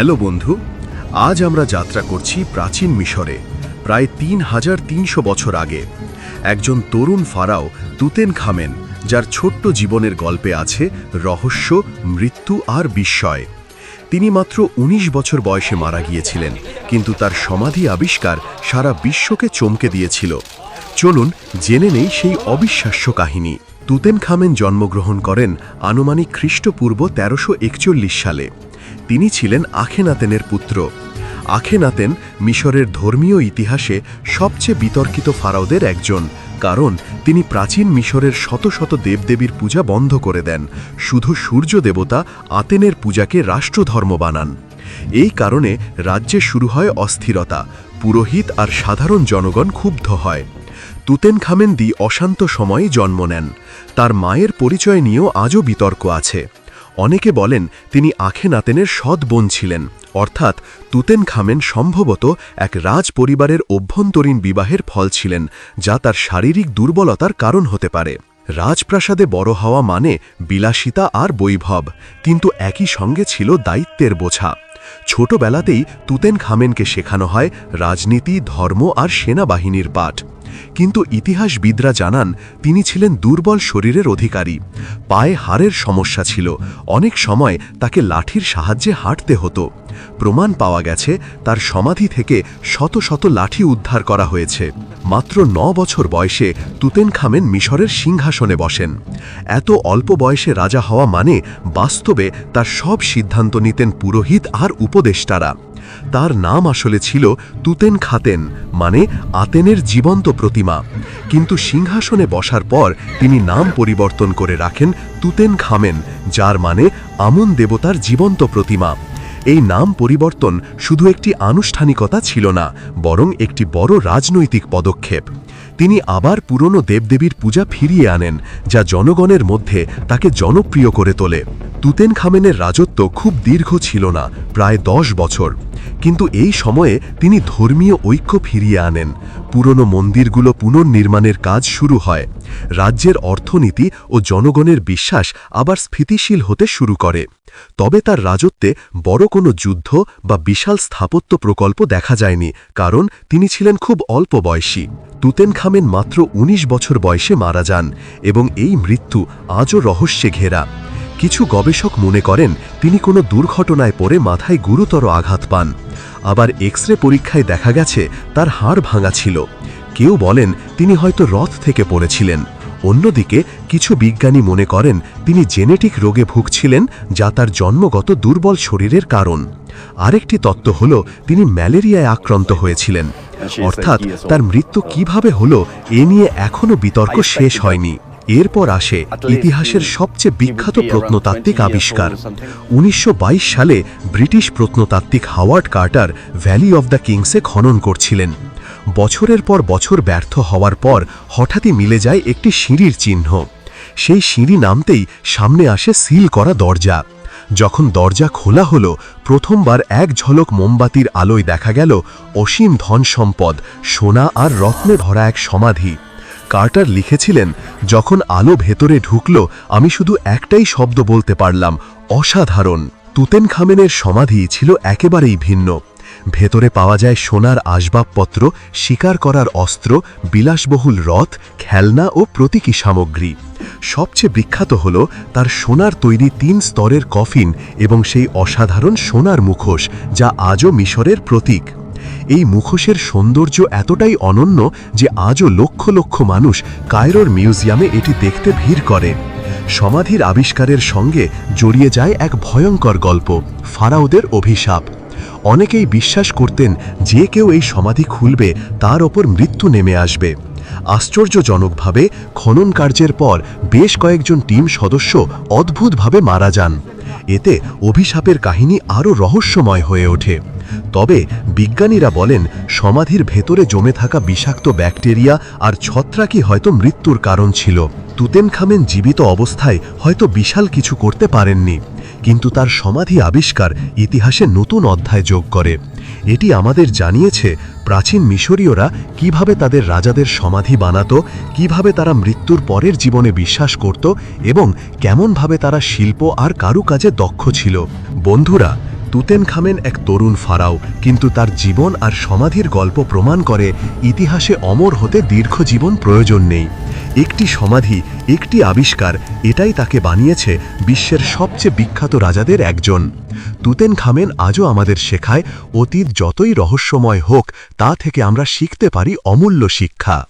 Hello বন্ধু, আজ আমরা যাত্রা করছি প্রাচীন মিশরে, প্রায় তিন হাজার তিনশো বছর আগে। একজন তরুণ ফারাও তুতেন খামেন যার ছোট্ট জীবনের গল্পে আছে রহস্য, মৃত্যু আর বিস্ময়। তিনি মাত্র ১৯ বছর বয়সে মারা গিয়েছিলেন, কিন্তু তার সমাধি আবিষ্কার সারা বিশ্বকে চমকে দিয়েছিল। চলুন জেনে নেই সেই অবিশ্বাস্য কাহিনী। তুতেন খামেন জন্মগ্রহণ করেন আনুমানিক খ্রিস্টপূর্ব তেরোশো সালে। তিনি ছিলেন আখেনাতেনের পুত্র। আখেনাতেন মিশরের ধর্মীয় ইতিহাসে সবচেয়ে বিতর্কিত ফারাওদের একজন, কারণ তিনি প্রাচীন মিশরের শত শত দেবদেবীর পূজা বন্ধ করে দেন। শুধু সূর্য দেবতা আতেনের পূজাকে রাষ্ট্রধর্ম বানান। এই কারণে রাজ্যে শুরু হয় অস্থিরতা, পুরোহিত আর সাধারণ জনগণ ক্ষুব্ধ হয়। তুতেন খামেন্দি অশান্ত সময়ে জন্ম নেন। তার মায়ের পরিচয় নিয়েও আজও বিতর্ক আছে। অনেকে বলেন তিনি আখেনাতেনের সৎ বোন ছিলেন, অর্থাৎ তুতেন খামেন সম্ভবত এক রাজ পরিবারের অভ্যন্তরীণ বিবাহের ফল ছিলেন, যা তার শারীরিক দুর্বলতার কারণ হতে পারে। রাজপ্রাসাদে বড় হওয়া মানে বিলাসিতা আর বৈভব, কিন্তু একই সঙ্গে ছিল দায়িত্বের বোঝা। ছোটবেলাতেই তুতেন খামেনকে শেখানো হয় রাজনীতি, ধর্ম আর সেনাবাহিনীর পাঠ। কিন্তু ইতিহাসবিদরা জানান, তিনি ছিলেন দুর্বল শরীরের অধিকারী। পায়ে হাড়ের সমস্যা ছিল। অনেক সময় তাকে লাঠির সাহায্যে হাঁটতে হতো। প্রমাণ পাওয়া গেছে, তার সমাধি থেকে শত শত লাঠি উদ্ধার করা হয়েছে। মাত্র ন বছর বয়সে তুতেন খামেন মিশরের সিংহাসনে বসেন। এত অল্প বয়সে রাজা হওয়া মানে বাস্তবে তার সব সিদ্ধান্ত নিতেন পুরোহিত আর উপদেষ্টারা। তার নাম আসলে ছিল তুতেন খাতেন মানে আতেনের জীবন্ত প্রতিমা। কিন্তু সিংহাসনে বসার পর তিনি নাম পরিবর্তন করে রাখেন তুতেন খামেন যার মানে আমন দেবতার জীবন্ত প্রতিমা। এই নাম পরিবর্তন শুধু একটি আনুষ্ঠানিকতা ছিল না, বরং একটি বড় রাজনৈতিক পদক্ষেপ। তিনি আবার পুরনো দেবদেবীর পূজা ফিরিয়ে আনেন, যা জনগণের মধ্যে তাকে জনপ্রিয় করে তোলে। তুতেন খামেনের রাজত্ব খুব দীর্ঘ ছিল না, প্রায় দশ বছর। কিন্তু এই সময়ে তিনি ধর্মীয় ঐক্য ফিরিয়ে আনেন। পুরনো মন্দিরগুলো পুনর্নির্মাণের কাজ শুরু হয়। রাজ্যের অর্থনীতি ও জনগণের বিশ্বাস আবার স্থিতিশীল হতে শুরু করে। তবে তার রাজত্বে বড় কোনো যুদ্ধ বা বিশাল স্থাপত্য প্রকল্প দেখা যায়নি, কারণ তিনি ছিলেন খুব অল্প বয়সী। তুতেন খামেন মাত্র ১৯ বছর বয়সে মারা যান এবং এই মৃত্যু আজও রহস্যে ঘেরা। কিছু গবেষক মনে করেন, তিনি কোনো দুর্ঘটনায় পড়ে মাথায় গুরুতর আঘাত পান। আবার এক্স রে পরীক্ষায় দেখা গেছে, তার হাড় ভাঙা ছিল। কেউ বলেন, তিনি হয়তো রথ থেকে পড়েছিলেন। অন্যদিকে, কিছু বিজ্ঞানী মনে করেন, তিনি জেনেটিক রোগে ভুগছিলেন, যা তার জন্মগত দুর্বল শরীরের কারণ। আরেকটি তত্ত্ব হল, তিনি ম্যালেরিয়ায় আক্রান্ত হয়েছিলেন। অর্থাৎ তার মৃত্যু কীভাবে হলো এ নিয়ে এখনও বিতর্ক শেষ হয়নি। এরপর আসে ইতিহাসের সবচেয়ে বিখ্যাত প্রত্নতাত্ত্বিক আবিষ্কার। উনিশশো বাইশ সালে ব্রিটিশ প্রত্নতাত্ত্বিক Howard Carter valley of the কিংসে খনন করছিলেন। বছরের পর বছর ব্যর্থ হওয়ার পর হঠাৎই মিলে যায় একটি সিঁড়ির চিহ্ন। সেই সিঁড়ি নামতেই সামনে আসে সিল করা দরজা। যখন দরজা খোলা হল, প্রথমবার এক ঝলক মোমবাতির আলোয় দেখা গেল অসীম ধন সম্পদ, সোনা আর রত্নে ভরা এক সমাধি। কার্টার লিখেছিলেন, যখন আলো ভেতরে ঢুকল, আমি শুধু একটাই শব্দ বলতে পারলাম, অসাধারণ। তুতেন খামেনের সমাধি ছিল একেবারেই ভিন্ন। ভেতরে পাওয়া যায় সোনার আসবাবপত্র, শিকার করার অস্ত্র, বিলাসবহুল রথ, খেলনা ও প্রতীকী সামগ্রী। সবচেয়ে বিখ্যাত হল তার সোনার তৈরি তিন স্তরের কফিন এবং সেই অসাধারণ সোনার মুখোশ, যা আজও মিশরের প্রতীক। এই মুখোশের সৌন্দর্য এতটাই অনন্য যে আজও লক্ষ লক্ষ মানুষ কায়রোর মিউজিয়ামে এটি দেখতে ভিড় করে। সমাধির আবিষ্কারের সঙ্গে জড়িয়ে যায় এক ভয়ঙ্কর গল্প, ফারাওদের অভিশাপ। অনেকেই বিশ্বাস করতেন যে কেউ এই সমাধি খুলবে, তার ওপর মৃত্যু নেমে আসবে। আশ্চর্যজনকভাবে খনন কার্যের পর বেশ কয়েকজন টিম সদস্য অদ্ভুতভাবে মারা যান। এতে অভিশাপের কাহিনী আরও রহস্যময় হয়ে ওঠে। তবে বিজ্ঞানীরা বলেন, সমাধির ভেতরে জমে থাকা বিষাক্ত ব্যাকটেরিয়া আর ছত্রাকই হয়তো মৃত্যুর কারণ ছিল। তুতেন খামেন জীবিত অবস্থায় হয়তো বিশাল কিছু করতে পারেননি। কিন্তু তার সমাধি আবিষ্কার ইতিহাসে নতুন অধ্যায় যোগ করে। এটি আমাদের জানিয়েছে প্রাচীন মিশরীয়রা কীভাবে তাদের রাজাদের সমাধি বানাতো, কীভাবে তারা মৃত্যুর পরের জীবনে বিশ্বাস করত এবং কেমনভাবে তারা শিল্প আর কারুকাজে দক্ষ ছিল। বন্ধুরা তুতেন খামেন এক তরুণ ফারাও কিন্তু তার জীবন আর সমাধির গল্প প্রমাণ করে ইতিহাসে অমর হতে দীর্ঘ জীবন প্রয়োজন নেই। একটি সমাধি, একটি আবিষ্কার, এটাই তাকে বানিয়েছে বিশ্বের সবচেয়ে বিখ্যাত রাজাদের একজন। তুতেন খামেন আজও আমাদের শেখায় অতীত যতই রহস্যময় হোক, তা থেকে আমরা শিখতে পারি অমূল্য শিক্ষা।